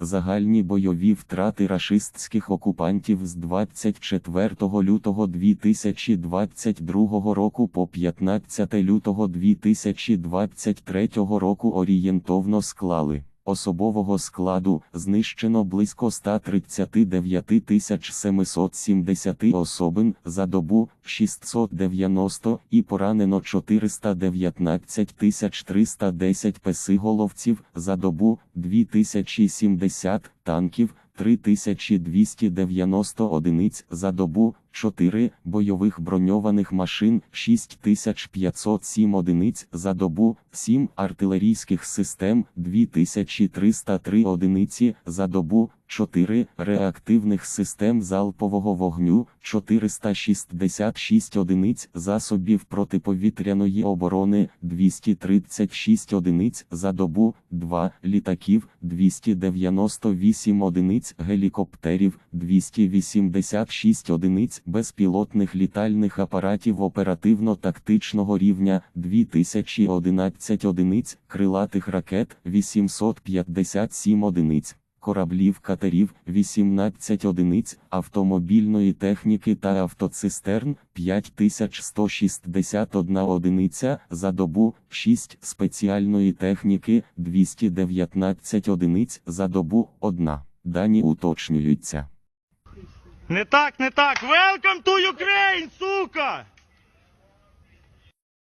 Загальні бойові втрати рашистських окупантів з 24 лютого 2022 року по 15 лютого 2023 року орієнтовно склали. Особового складу знищено близько 139 770 особин за добу 690 і поранено 419 310 песиголовців за добу 2070 танків 3290 одиниць за добу, 4 бойових броньованих машин, 6507 одиниць за добу, 7 артилерійських систем, 2303 одиниці за добу, 4 реактивних систем залпового вогню, 466 одиниць засобів протиповітряної оборони, 236 одиниць за добу, 2 літаків, 298 одиниць гелікоптерів, 286 одиниць безпілотних літальних апаратів оперативно-тактичного рівня, 2011 одиниць крилатих ракет, 857 одиниць. Кораблів катерів 18 одиниць, автомобільної техніки та автоцистерн 5161 одиниця за добу, 6 спеціальної техніки 219 одиниць за добу 1. Дані уточнюються. Не так, не так. Welcome to Ukraine, сука!